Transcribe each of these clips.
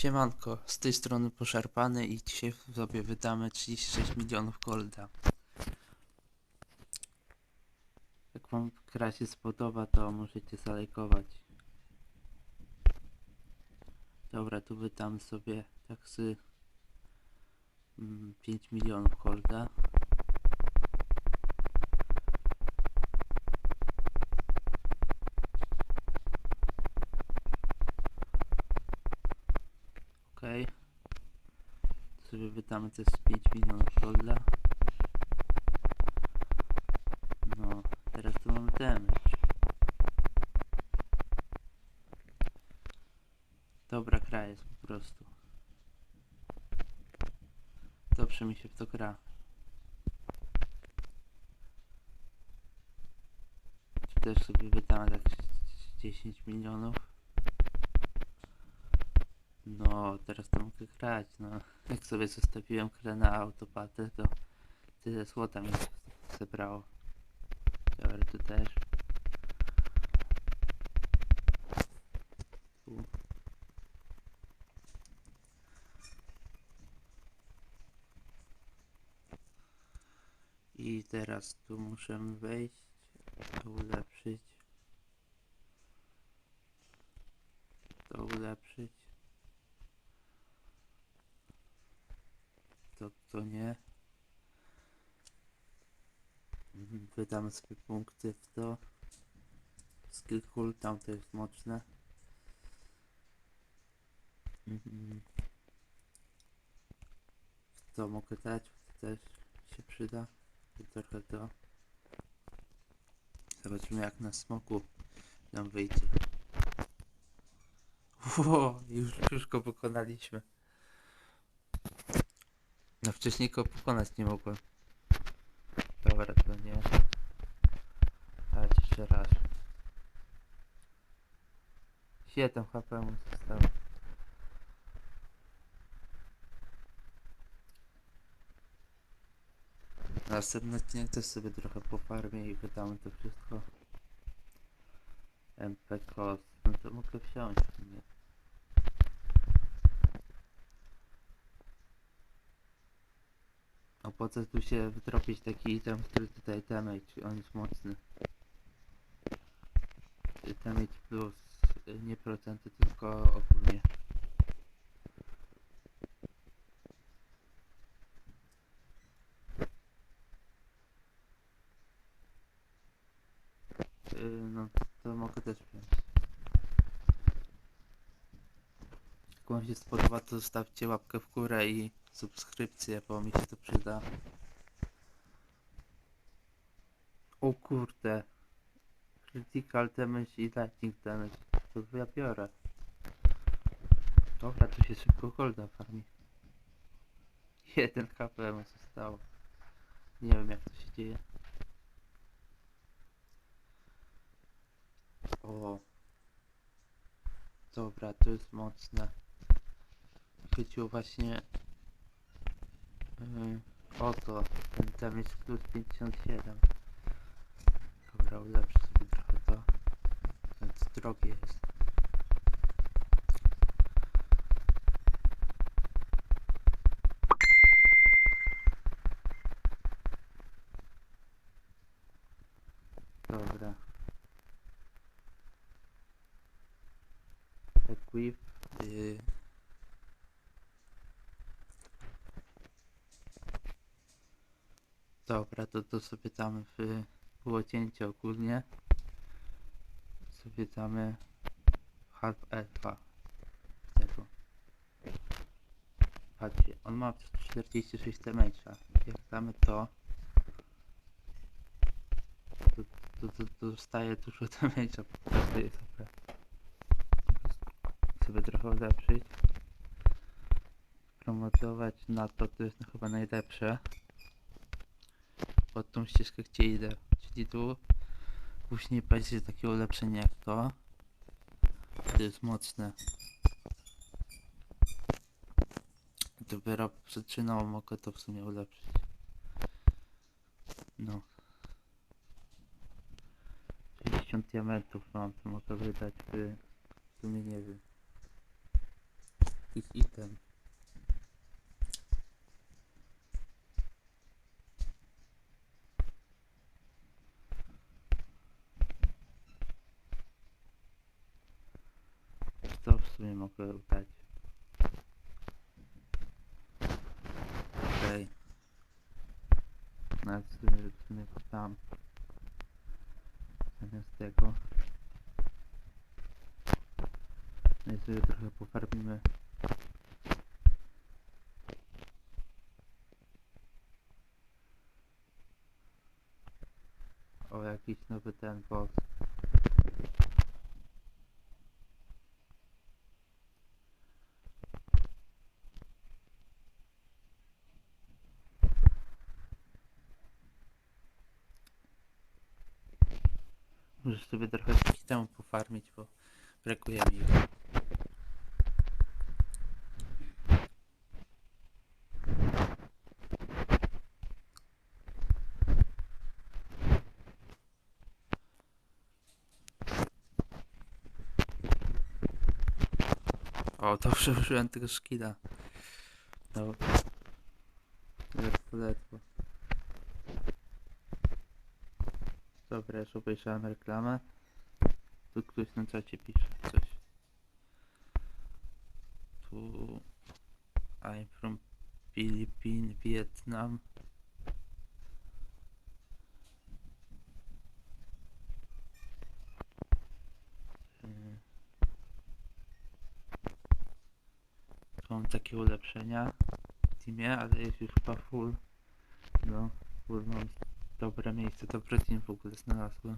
Siemanko, z tej strony poszarpany i dzisiaj sobie wydamy 36 milionów golda. Jak wam gra się spodoba, to możecie zalajkować. Dobra, tu wydamy sobie tak z mm, 5 milionów golda. Okej. To sobie wydamy też 5 milionów golda. No, teraz tu mamy damage. Dobra gra jest po prostu. Dobrze mi się w to gra. Też sobie wydamy tak 10 milionów. No, teraz to mogę grać, no. Jak sobie zostawiłem grę na autopatę, to tyle złota mi zebrało. Dobra, tu też. Tu. I teraz tu muszę wejść, to ulepszyć. To ulepszyć. To, to nie. Wydamy sobie punkty w to. Skill cooldown to jest mocne. W to mogę dać, to też się przyda. I trochę to. Zobaczymy jak na smoku nam wyjdzie. Ło, już, już go pokonaliśmy. No wcześniej go pokonać nie mogłem. Dobra, to nie. Dać jeszcze raz. 7 HP mu zostało. Następny odcinek też sobie trochę po farmie i wydamy to wszystko. MP cost, no to mogę wziąć w sumie. A po co tu się wytropić taki item, który tutaj damage, on jest mocny. Damage plus, y, nie procenty, tylko ogólnie. Y, No, to mogę też wziąć. Jak wam się spodoba, to zostawcie łapkę w górę i subskrypcję, bo mi się to przyda. O kurde. Critical damage i lightning damage. To ja biorę. Dobra, tu się szybko golda farmi. Jeden HP mu zostało. Nie wiem jak to się dzieje. O. Dobra, to jest mocne. Chwycił właśnie Yy, oto, ten damage plus 57. Dobra, ulepszę sobie trochę to. Więc drogie jest. Dobra. Equip. Yy. Dobra, to, to sobie tam w było cięcie ogólnie. Sobie damy half elfa tego. Patrzcie, on ma 46 damage'a. Jak damy to, to, to, to, to dostaje dużo damage'a po prostu jest dobra. Sobie trochę ulepszyć. Promotować na to, to jest chyba najlepsze pod tą ścieżkę gdzie idę, czyli tu. Później będzie takie ulepszenie jak to. To jest mocne. Dopiero przyczyną mogę to w sumie ulepszyć. No. 60 diamentów mam to mogę wydać w, sumie nie wiem. Jakiś item. Sumie mogę udać. Okej. Nawet w sumie, w sumie to tam. Zamiast tego. No i sobie trochę pofarbimy. O, jakiś nowy ten boss. Muszę sobie trochę temu pofarmić, bo brakuje mi go. O, dobrze użyłem tego szkida. No. Ledwo, ledwo. Dobra, już obejrzałem reklamę. Tu ktoś na czacie pisze coś. Tu... I'm from Philippines, Vietnam. Tu Mam takie ulepszenia w teamie, ale jest już chyba full. No, full mam dobre miejsce, dobry team w ogóle znalazłem.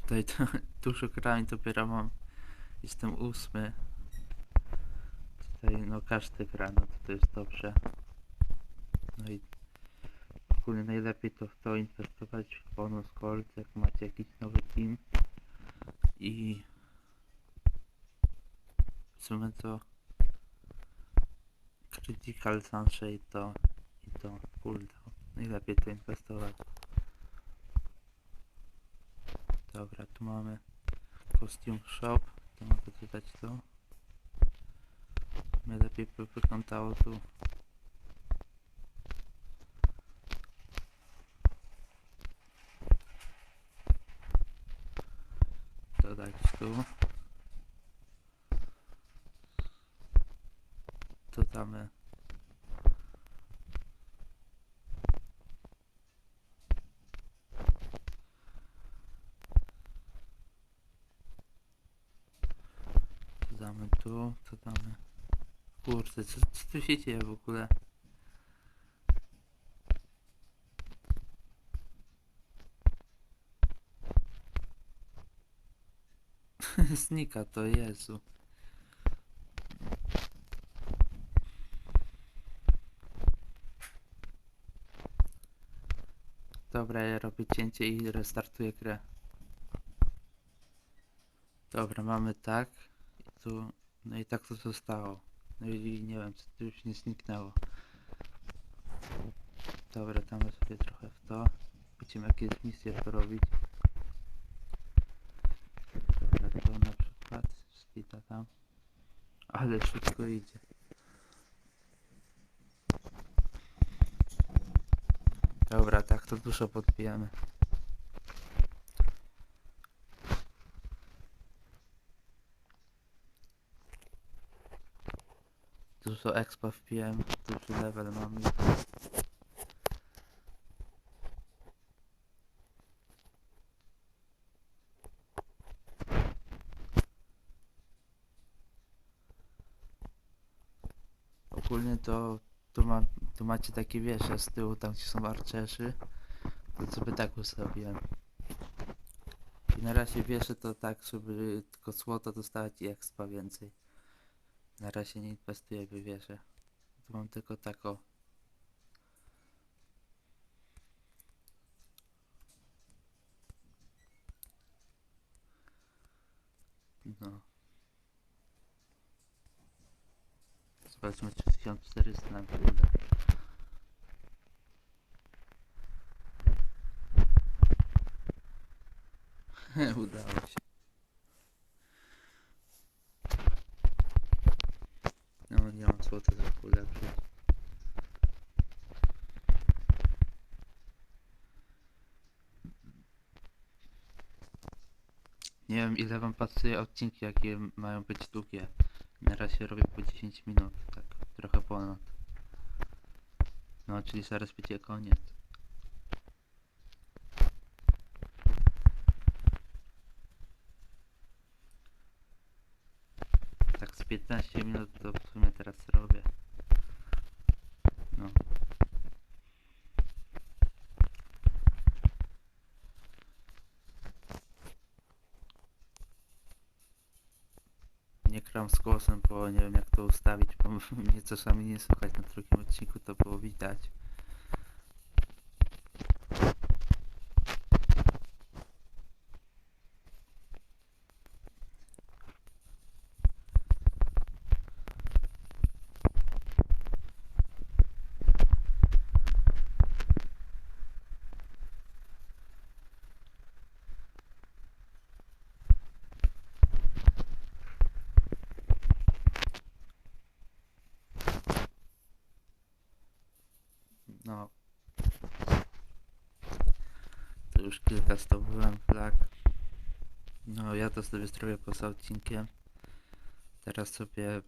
Tutaj to, dużo grań dopiero mam. Jestem ósmy. Tutaj no każdy gra, no to, to jest dobrze. No i ogólnie najlepiej to w to inwestować w bonus gold, jak macie jakiś nowy team. I w sumie to Critical Sunshade to to cooldown. Najlepiej to inwestować. Dobra, tu mamy Costume Shop. To mogę dodać to. Najlepiej by wyglądało tu. Dodać tu. Dodamy Co damy tu? Co damy? Kurde, co, co tu się dzieje w ogóle? Znika to, Jezu. Dobra, ja robię cięcie i restartuję grę. Dobra, mamy tak. I tu, no i tak to zostało. No i nie wiem, tu już nie zniknęło. Dobra, damy sobie trochę w to. Będziemy jakieś misje porobić. Dobra, to na przykład. Skita tam. Ale szybko idzie. Dobra, tak to dużo podbijamy. Dużo expa wpiłem, duży level mam już. Ogólnie to tu, ma, tu macie takie wieże z tyłu, tam gdzie są archerzy. To sobie tak ustawiłem. I na razie wierzę to tak, żeby tylko złota dostawać i expa więcej. Na razie nie inwestuję w wieżę. Tu mam tylko tako. No. Zobaczmy czy 1400 nam uda. Udało się. Nie mam złota, żeby ulepszyć. Nie wiem ile wam pasuje odcinki, jakie mają być długie. Na razie robię po 10 minut, tak trochę ponad. No, czyli zaraz będzie koniec. Tak z 15 minut to w sumie teraz robię. No. Kram z głosem, bo nie wiem jak to ustawić, bo mnie czasami nie słychać na drugim odcinku, to było widać. No. To już kilka zdobyłem flag. No ja to sobie zrobię poza odcinkiem. Teraz sobie...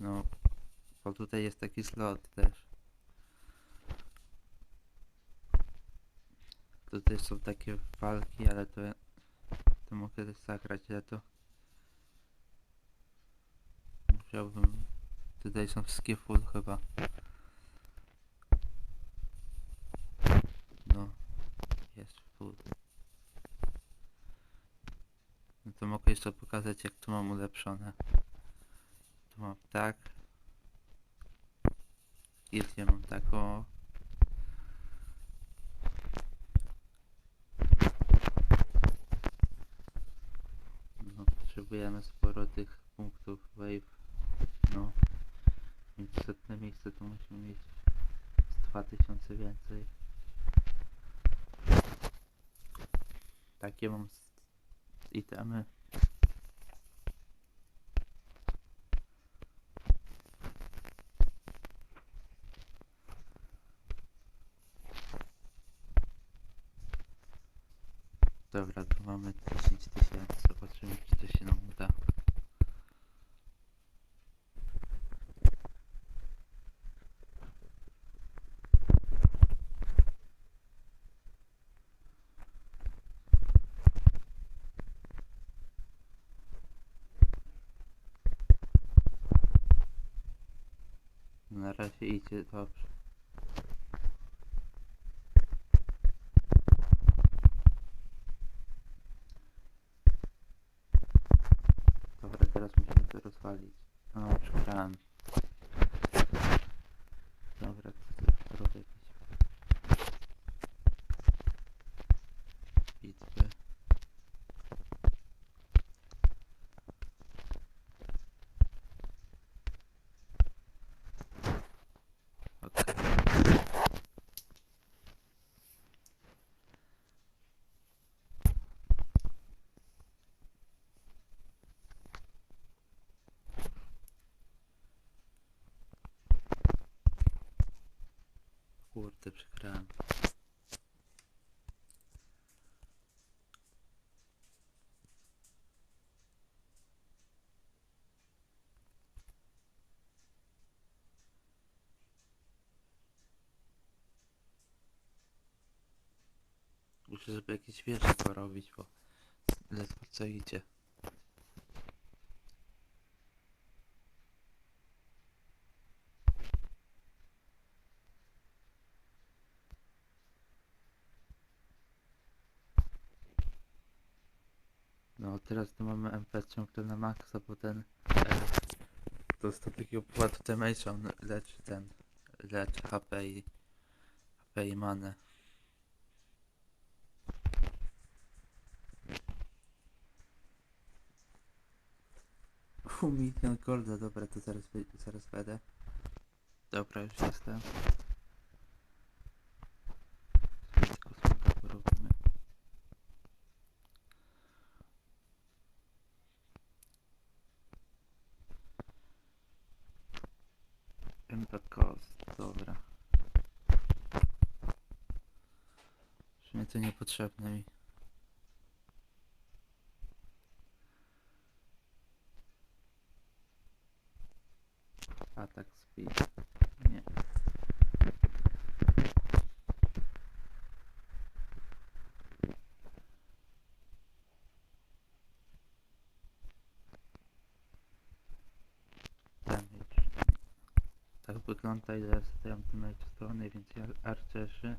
No... Bo tutaj jest taki slot też. Tutaj są takie walki, ale to... To mogę też zagrać, ale to... Musiałbym... Tutaj są wszystkie full chyba. No, jest food. No to mogę jeszcze pokazać jak tu mam ulepszone. Tu mam tak. Gildię mam taką. No, potrzebujemy sporo tych punktów wave. No, więc setne miejsce to musimy mieć z 2000 więcej. Takie mam itemy. Dobra, tu mamy 10 tysięcy. Zobaczymy, czy to się nam uda. Na razie idzie dobrze. Dobra, teraz musimy to rozwalić. O, przegrałem. Dobra, to robię jakieś bitwy. Okej. Kurde, przegrałem. Muszę sobie jakieś wieże porobić, bo ledwo co idzie. No teraz to mamy MP ciągle na maksa, bo ten e, to jest to taki opłat damage'a, on leczy ten, leczy HP i HP i manę. Milion golda, dobra, to zaraz, zaraz będę. Dobra, już jestem. Sobie Tylko smoka porobimy. Mega cost, dobra. Sumie to niepotrzebne mi. Atak speed. Nie. Damage. Tak wygląda ile stają damage strony, więc archerzy,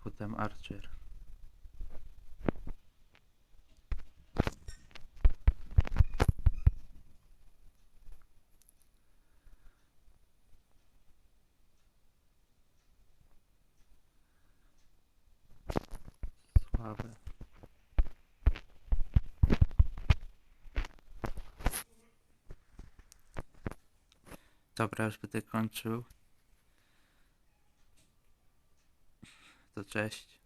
potem archer. Słabe. Dobra, już będę kończył. To cześć.